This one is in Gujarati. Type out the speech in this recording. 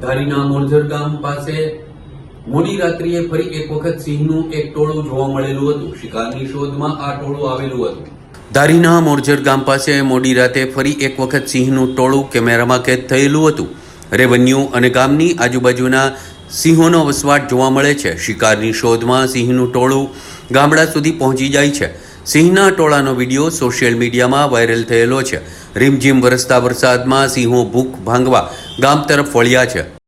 ધારીના મોરજર ગામ પાસે મોડી રાત્રિએ ફરી એક વખત સિંહનું એક ટોળું જોવા મળેલું હતું. શિકારની શોધમાં આ ટોળું આવેલું હતું. ધારીના મોરજર ગામ પાસે મોડી રાતે ફરી એક વખત સિંહનું ટોળું કેમેરામાં કેદ થયેલું હતું. રેવન્યુ અને ગામની આજુબાજુના સિંહોનો વસવાટ જોવા મળે છે. શિકારની શોધમાં સિંહનું ટોળું ગામડા સુધી પહોંચી જાય છે. સિંહના ટોળાનો વીડિયો સોશિયલ મીડિયામાં વાયરલ થયેલો છે. રીમઝીમ વરસતા વરસાદમાં સિંહો ભૂખ ભાંગવા ગામ તરફ વળ્યા છે.